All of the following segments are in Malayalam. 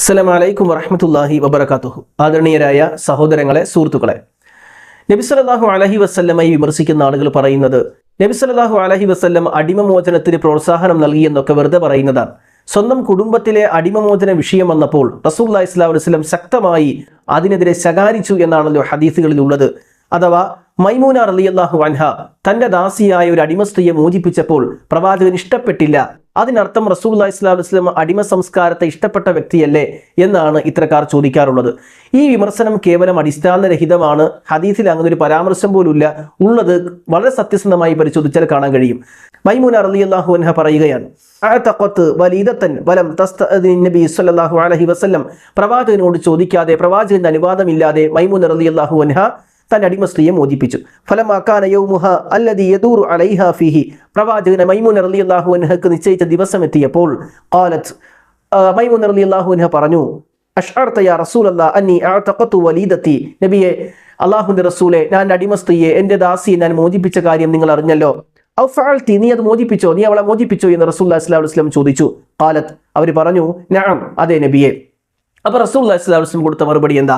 അസ്സലാമു അലൈക്കും വറഹമത്തല്ലാഹി വബർക്കാത്തുഹു ആദരണീയരായ സഹോദരങ്ങളെ സുഹൃത്തുക്കളെ. നബി സല്ലല്ലാഹു അലൈഹി വസല്ലമയെ വിമർശിക്കുന്ന ആളുകൾ പറയുന്നത് നബി സല്ലല്ലാഹു അലൈഹി വസ്ല്ലം അടിമമോചനത്തിന് പ്രോത്സാഹനം നൽകി എന്നൊക്കെ വെറുതെ പറയുന്നതാണ്. സ്വന്തം കുടുംബത്തിലെ അടിമമോചന വിഷയം വന്നപ്പോൾ റസൂല്ലാ ഇസ്ലാം വസ്ലം ശക്തമായി അതിനെതിരെ ശകാരിച്ചു എന്നാണല്ലോ ഹദീസുകളിലുള്ളത്. അഥവാ മൈമൂന റളിയല്ലാഹു അൻഹ തന്റെ ദാസിയായ ഒരു അടിമ സ്ത്രീയെ മോചിപ്പിച്ചപ്പോൾ പ്രവാചകൻ ഇഷ്ടപ്പെട്ടില്ല. അതിനർത്ഥം റസൂൽ ഇസ്ലാം ഇസ്ലാം അടിമ സംസ്കാരത്തെ ഇഷ്ടപ്പെട്ട വ്യക്തിയല്ലേ എന്നാണ് ഇത്തരക്കാർ ചോദിക്കാറുള്ളത്. ഈ വിമർശനം കേവലം അടിസ്ഥാനരഹിതമാണ്. ഹദീസിൽ അങ്ങനെ ഒരു പരാമർശം പോലുമില്ല. ഉള്ളത് വളരെ സത്യസന്ധമായി പരിശോധിച്ചാൽ കാണാൻ കഴിയും. മൈമൂന റളിയല്ലാഹു അൻഹ പറയുകയാണ് പ്രവാചകനോട് ചോദിക്കാതെ പ്രവാചകന്റെ അനുവാദമില്ലാതെ മൈമൂന റളിയല്ലാഹു അൻഹ തന്റെ അടിമ സ്ത്രീയെ മോചിപ്പിച്ചു. ഫലമാക്കാന യൗമുഹ അല്ലദി യദൂറു അലൈഹ ഫീഹി. പ്രവാചകനെ മൈമൂൻ റളിയല്ലാഹു അൻഹക്ക് നിശ്ചയിച്ച ദിവസം എത്തിയപ്പോൾ ഖാലത്ത് ആ, മൈമൂൻ റളിയല്ലാഹു അൻഹ പറഞ്ഞു അഷ്അർത യാ റസൂലല്ലാ അന്നി അഅതഖതു വലീദത്തി. നബിയെ അള്ളാഹുവിന്റെ റസൂലെ ഞാൻ അടിമ സ്ത്രീയെ എന്റെ ദാസിയെ ഞാൻ മോചിപ്പിച്ച കാര്യം നിങ്ങൾ അറിഞ്ഞല്ലോ. ഔഫാൽത്തി നീ അത് മോചിപ്പിച്ചോ? നീ അവളെ മോചിപ്പിച്ചോ? എന്ന് റസൂൽ അസ്ലാഹു വസ്ലം ചോദിച്ചു. കാലത്ത് അവർ പറഞ്ഞു ഞാൻ അതെ നബിയെ അപ്പൊ റസൂൽ വസ്ലം കൊടുത്ത മറുപടി എന്താ?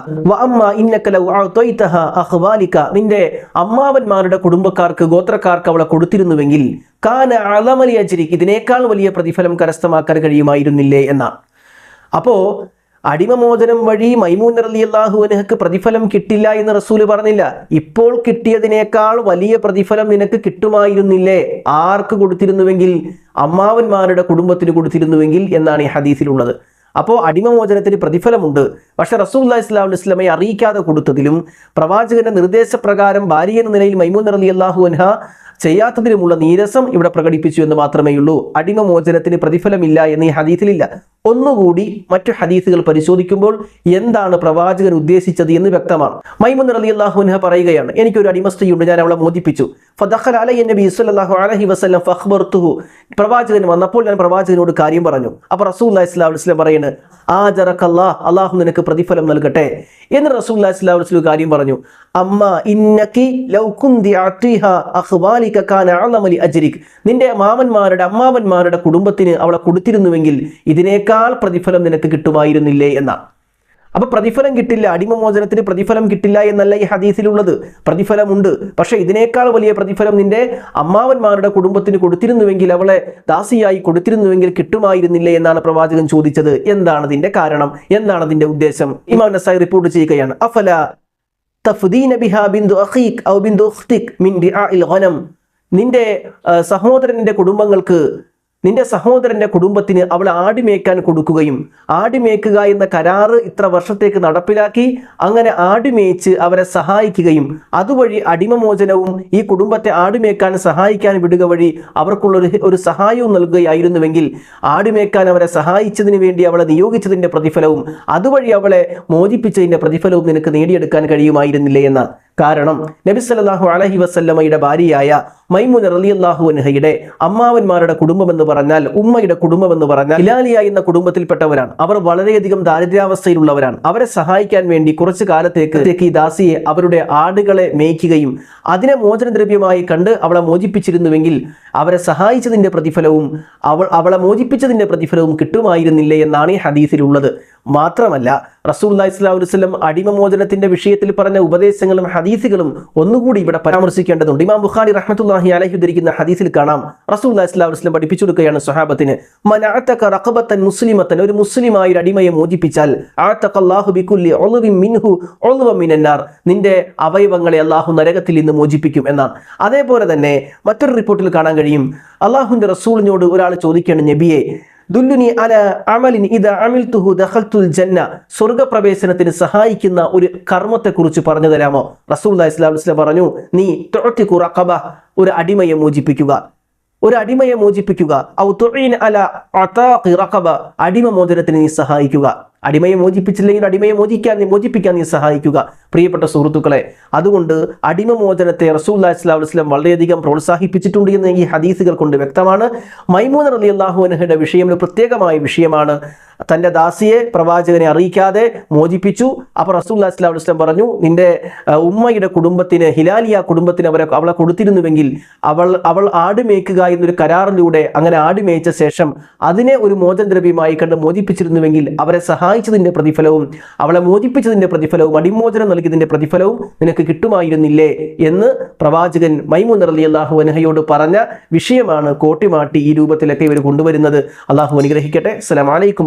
നിന്റെ അമ്മാവന്മാരുടെ കുടുംബക്കാർക്ക് ഗോത്രക്കാർക്ക് അവളെ കൊടുത്തിരുന്നുവെങ്കിൽ കാന അലമലി അജ്രിക്ക് ഇതിനേക്കാൾ വലിയ പ്രതിഫലം കരസ്ഥമാക്കാൻ കഴിയുമായിരുന്നില്ലേ എന്നാണ് അപ്പോ അടിമമോചനം വഴി മൈമൂൻ റളിയല്ലാഹു അൻഹക്ക് പ്രതിഫലം കിട്ടില്ല എന്ന് റസൂൽ പറഞ്ഞില്ല. ഇപ്പോൾ കിട്ടിയതിനേക്കാൾ വലിയ പ്രതിഫലം നിനക്ക് കിട്ടുമായിരുന്നില്ലേ? ആർക്ക് കൊടുത്തിരുന്നുവെങ്കിൽ അമ്മാവന്മാരുടെ കുടുംബത്തിന് കൊടുത്തിരുന്നുവെങ്കിൽ എന്നാണ് ഈ ഹദീസിലുള്ളത്. അപ്പോൾ അടിമമോചനത്തിന് പ്രതിഫലമുണ്ട്. പക്ഷെ റസൂല്ലാ ഇസ്ലാം ഇസ്ലാമെ അറിയിക്കാതെ കൊടുത്തതിലും പ്രവാചകന്റെ നിർദ്ദേശപ്രകാരം ഭാര്യ എന്ന നിലയിൽ മൈമൂൻ റലി അള്ളാഹു അൻഹ ചെയ്യാത്തതിലുമുള്ള നീരസം ഇവിടെ പ്രകടിപ്പിച്ചു എന്ന് മാത്രമേ ഉള്ളൂ അടിമമോചനത്തിന് പ്രതിഫലമില്ല എന്ന് ഈ ഹദീസിലില്ല. ഒന്നുകൂടി മറ്റു ഹദീസുകൾ പരിശോധിക്കുമ്പോൾ എന്താണ് പ്രവാചകൻ ഉദ്ദേശിച്ചത് എന്ന് വ്യക്തമാണ്. മൈമുൻ അലി അള്ളാഹുൻഹ പറയുകയാണ് എനിക്കൊരു അടിമ സ്ത്രീയുണ്ട് ഞാൻ അവളെ മോചിപ്പിച്ചു. നബി പ്രവാചകൻ വന്നപ്പോൾ ഞാൻ പ്രവാചകനോട് കാര്യം പറഞ്ഞു. അപ്പോൾ റസൂൽ ഇസ്ലാം പറയുന്നത് ജറക്കല്ലാ അള്ളാഹു നിനക്ക് പ്രതിഫലം നൽകട്ടെ. എന്ന് റസൂൽ ഇസ്ലാം കാര്യം പറഞ്ഞു അമ്മ ഇന്നക്കി അജ്രിക് നിന്റെ മാമന്മാരുടെ അമ്മാവന്മാരുടെ കുടുംബത്തിന് അവളെ കൊടുത്തിരുന്നുവെങ്കിൽ ഇതിനേക്കാൾ പ്രതിഫലം നിനക്ക് കിട്ടുമായിരുന്നില്ലേ എന്നാണ് അപ്പൊ പ്രതിഫലം കിട്ടില്ല അടിമമോചനത്തിന് പ്രതിഫലം കിട്ടില്ല എന്നല്ല ഈ ഹദീസിലുള്ളത്. പ്രതിഫലമുണ്ട്. പക്ഷെ ഇതിനേക്കാൾ വലിയ പ്രതിഫലം നിന്റെ അമ്മാവന്മാരുടെ കുടുംബത്തിന് കൊടുത്തിരുന്നുവെങ്കിൽ അവളെ ദാസിയായി കൊടുത്തിരുന്നുവെങ്കിൽ കിട്ടുമായിരുന്നില്ലേ എന്നാണ് പ്രവാചകൻ ചോദിച്ചത്. എന്താണ് അതിന്റെ കാരണം? എന്താണ് അതിന്റെ ഉദ്ദേശം? ഇമാം നസായി റിപ്പോർട്ട് ചെയ്യുകയാണ്. അഫല ഔ മിൻ നിന്റെ സഹോദരന്റെ കുടുംബങ്ങൾക്ക് നിന്റെ സഹോദരന്റെ കുടുംബത്തിന് അവൾ ആടിമേക്കാൻ കൊടുക്കുകയും ആടിമേക്കുക എന്ന കരാറ് ഇത്ര വർഷത്തേക്ക് നടപ്പിലാക്കി അങ്ങനെ ആടിമേച്ച് അവരെ സഹായിക്കുകയും അതുവഴി അടിമമോചനവും ഈ കുടുംബത്തെ ആടിമേക്കാൻ സഹായിക്കാൻ വിടുക വഴി അവർക്കുള്ള ഒരു ഒരു സഹായവും നൽകുകയായിരുന്നുവെങ്കിൽ ആടിമേക്കാൻ അവരെ സഹായിച്ചതിന് വേണ്ടി അവളെ നിയോഗിച്ചതിന്റെ പ്രതിഫലവും അതുവഴി അവളെ മോചിപ്പിച്ചതിന്റെ പ്രതിഫലവും നിനക്ക് നേടിയെടുക്കാൻ കഴിയുമായിരുന്നില്ലേ എന്നാണ് കാരണം നബി സല്ലല്ലാഹു അലൈഹി വസല്ലമയുടെ ഭാര്യയായ മൈമുൻ റളിയല്ലാഹു അൻഹയുടെ അമ്മാവന്മാരുടെ കുടുംബമെന്ന് പറഞ്ഞാൽ ഉമ്മയുടെ കുടുംബമെന്ന് പറഞ്ഞാൽ ഇലാലിയ എന്ന കുടുംബത്തിൽപ്പെട്ടവരാണ്. അവർ വളരെയധികം ദാരിദ്ര്യാവസ്ഥയിലുള്ളവരാണ്. അവരെ സഹായിക്കാൻ വേണ്ടി കുറച്ചു കാലത്തേക്ക് ഈ ദാസിയെ അവരുടെ ആടുകളെ മേയ്ക്കുകയും അതിനെ മോചനദ്രവ്യമായി കണ്ട് അവളെ മോചിപ്പിച്ചിരുന്നുവെങ്കിൽ അവരെ സഹായിച്ചതിന്റെ പ്രതിഫലവും അവൾ അവളെ മോചിപ്പിച്ചതിന്റെ പ്രതിഫലവും കിട്ടുമായിരുന്നില്ലേ എന്നാണ് ഈ ഹദീസിലുള്ളത്. മാത്രമല്ല റസൂൽ ഇസ്ലാം വസ്ലം അടിമമോചനത്തിന്റെ വിഷയത്തിൽ പറഞ്ഞ ഉപദേശങ്ങളും ഹദീസുകളും ഒന്നുകൂടി ഇവിടെ പരാമർശിക്കേണ്ടതുണ്ട്. ഇമാം ബുഖാരി റഹ്മത്തുല്ലാഹി അലഹി ഉദ്ധരിക്കുന്ന ഹദീസിൽ കാണാം. റസൂൽ ഇസ്ലാം വസ്ലം പഠിപ്പിച്ചു കൊടുക്കുകയാണ് സ്വഹാബത്തിന് മനാത്തക റഖബത്തൻ മുസ്ലിമത്തൻ ഒരു മുസ്ലിമായ ഒരു അടിമയെ മോചിപ്പിച്ചാൽ മിൻഹു മിനന്നാർ നിന്റെ അവയവങ്ങളെ അള്ളാഹു നരകത്തിൽ നിന്ന് മോചിപ്പിക്കും എന്നാണ്. അതേപോലെ തന്നെ മറ്റൊരു റിപ്പോർട്ടിൽ കാണാൻ കഴിയും. അള്ളാഹുവിന്റെ റസൂളിനോട് ഒരാൾ ചോദിക്കുകയാണ് നബിയെ ദുല്ലുനി അല അമലിൻ ഇത് അമിൽത്തുഹു ദഹൽത്തുൽ ജന്ന. സ്വർഗപ്രവേശനത്തിന് സഹായിക്കുന്ന ഒരു കർമ്മത്തെക്കുറിച്ച് പറഞ്ഞു തരാമോ റസൂൽ ഇസ്ലാം ഇസ്ലാം പറഞ്ഞു നീ തുഅത്തിഖു റഖബ ഒരു അടിമയെ മോചിപ്പിക്കുക. ഒരു അടിമയെ മോചിപ്പിക്കുക അല അടിമ മോചനത്തിന് നീ സഹായിക്കുക. അടിമയെ മോചിപ്പിച്ചില്ലെങ്കിൽ അടിമയെ മോചിക്കാൻ നീ മോചിപ്പിക്കാൻ നീ സഹായിക്കുക. പ്രിയപ്പെട്ട സുഹൃത്തുക്കളെ അതുകൊണ്ട് അടിമ മോചനത്തെ റസൂൽ ഇസ്ലാം വസ്ലം വളരെയധികം പ്രോത്സാഹിപ്പിച്ചിട്ടുണ്ട് എന്ന് ഈ ഹദീസുകൾ കൊണ്ട് വ്യക്തമാണ്. മൈമൂൻ അലി അള്ളാഹു അനഹയുടെ വിഷയം ഒരു പ്രത്യേകമായ വിഷയമാണ്. തന്റെ ദാസിയെ പ്രവാചകനെ അറിയിക്കാതെ മോചിപ്പിച്ചു. അപ്പോൾ റസൂൽ അസ്ലാം വസ്ലം പറഞ്ഞു നിന്റെ ഉമ്മയുടെ കുടുംബത്തിന് ഹിലാലിയ കുടുംബത്തിന് അവരെ അവളെ കൊടുത്തിരുന്നുവെങ്കിൽ അവൾ അവൾ ആട് മേയ്ക്കുക എന്നൊരു കരാറിലൂടെ അങ്ങനെ ആട് മേയിച്ച ശേഷം അതിനെ ഒരു മോചനദ്രവ്യമായി കണ്ട് മോചിപ്പിച്ചിരുന്നുവെങ്കിൽ അവരെ സഹായിച്ചതിന്റെ പ്രതിഫലവും അവളെ മോചിപ്പിച്ചതിന്റെ പ്രതിഫലവും അടിമോചനം നൽകിയതിന്റെ പ്രതിഫലവും നിനക്ക് കിട്ടുമായിരുന്നില്ലേ? എന്ന് പ്രവാചകൻ മൈമൂൻ അലി അള്ളാഹു അനഹയോട് പറഞ്ഞ വിഷയമാണ് കോട്ടിമാട്ടി ഈ രൂപത്തിലൊക്കെ ഇവർ കൊണ്ടുവരുന്നത്. അള്ളാഹു അനുഗ്രഹിക്കട്ടെ. അസ്സലാമലൈക്കും